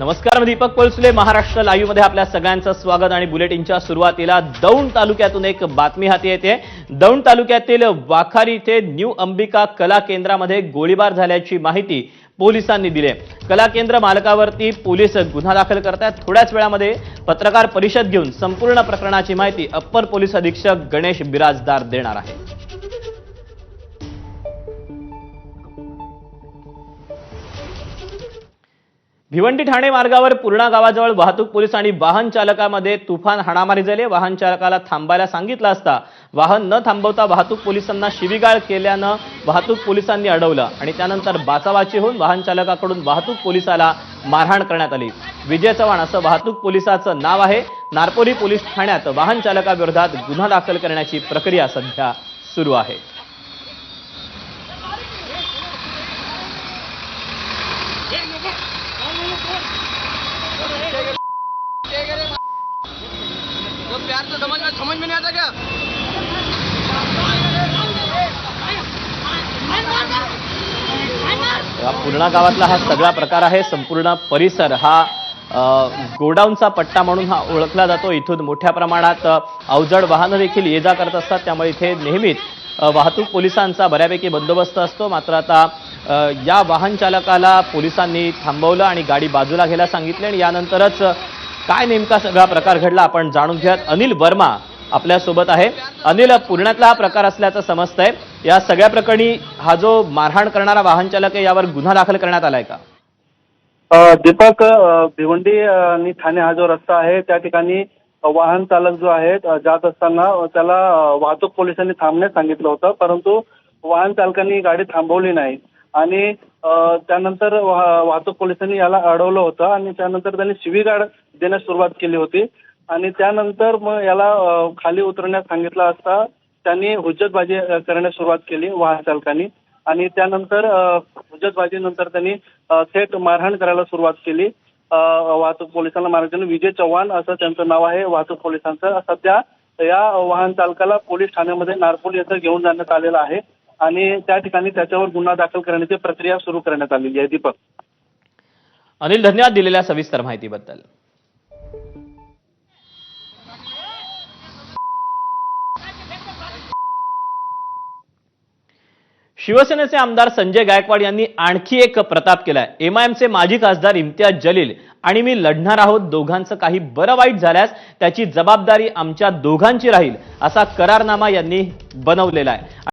नमस्कार मी दीपक पोलसुले महाराष्ट्र लाईव्हमध्ये आपल्या सगळ्यांचं स्वागत आणि बुलेटिनच्या सुरुवातीला दौंड तालुक्यातून एक बातमी हाती येते. दौंड तालुक्यातील वाखारी इथे न्यू अंबिका कला केंद्रामध्ये गोळीबार झाल्याची माहिती पोलिसांनी दिली आहे. कला केंद्र मालकावरती पोलीस गुन्हा दाखल करतायत. थोड्याच वेळामध्ये पत्रकार परिषद घेऊन संपूर्ण प्रकरणाची माहिती अप्पर पोलीस अधीक्षक गणेश बिराजदार देणार आहे भिवंडी ठाणे मार्गावर पूर्णा गावाजवळ वाहतूक पोलीस आणि वाहन चालकामध्ये तुफान हाणामारी झाली. वाहन चालकाला थांबायला सांगितलं असता वाहन न थांबवता वाहतूक पोलिसांना शिवीगाळ केल्यानं वाहतूक पोलिसांनी अडवलं आणि त्यानंतर बाचाबाची होऊन वाहन चालकाकडून वाहतूक पोलिसाला मारहाण करण्यात आली. विजय चव्हाण असं वाहतूक पोलिसाचं नाव आहे. नारपोरी पोलीस ठाण्यात वाहन चालकाविरोधात गुन्हा दाखल करण्याची प्रक्रिया सध्या सुरू आहे. तो प्यार तो समझ में समझ में नहीं आता क्या पूर्णा गावातला हा सगळा प्रकार आहे. संपूर्ण परिसर हा गोडाऊनचा पट्टा म्हणून हा ओळखला जातो. इथून मोठ्या प्रमाणात अवजड वाहनं देखील ये जा करत असतात. त्यामुळे इथे नेहमीच वाहतूक पोलिसांचा बऱ्यापैकी बंदोबस्त असतो. मात्र आता या वाहन चालकाला पोलिसांनी थांबवलं आणि गाडी बाजूला घ्यायला सांगितली आणि यानंतरच काय नेमका सगळा प्रकार घडला आपण जाणून घेऊयात. अनिल वर्मा आपल्यासोबत आहे. अनिल पुण्यातला हा प्रकार असल्याचं समजतंय. या सगळ्या प्रकरणी हा जो मारहाण करणारा वाहन चालक आहे यावर गुन्हा दाखल करण्यात आलाय का? दीपक भिवंडी आणि ठाणे हा जो रस्ता आहे त्या ठिकाणी वाहन चालक जो आहे जात असताना त्याला वाहतूक पोलिसांनी थांबण्यास सांगितलं होतं परंतु वाहन चालकांनी गाडी थांबवली नाही. आणि त्यानंतर वाहतूक पोलिसांनी याला अडवलं होतं आणि त्यानंतर त्यांनी शिवीगाळ देण्यास सुरुवात केली होती. आणि त्यानंतर मग याला खाली उतरण्यास सांगितलं असता त्यांनी हुज्जतबाजी करण्यास सुरुवात केली वाहन चालकांनी. आणि त्यानंतर अ, हुज्जतबाजीनंतर त्यांनी थेट मारहाण करायला सुरुवात केली. वाहतूक पोलिसांना मार्गदर्शन विजय चव्हाण असं त्यांचं नाव आहे वाहतूक पोलिसांचं. सध्या या वाहन चालकाला पोलीस ठाण्यामध्ये नारपोली येथे घेऊन जाण्यात आलेलं आहे. आणि त्या ठिकाणी त्याच्यावर गुन्हा दाखल करण्याची प्रक्रिया सुरू करण्यात आलेली आहे दीपक. अनिल धन्यवाद दिलेल्या सविस्तर माहितीबद्दल. शिवसेनेचे आमदार संजय गायकवाड यांनी आणखी एक प्रताप केलाय. एमआयएमचे माजी खासदार इम्तियाज जलील आणि मी लढणार आहोत दोघांचं काही बरं वाईट झाल्यास त्याची जबाबदारी आमच्या दोघांची राहील असा करारनामा यांनी बनवलेला आहे.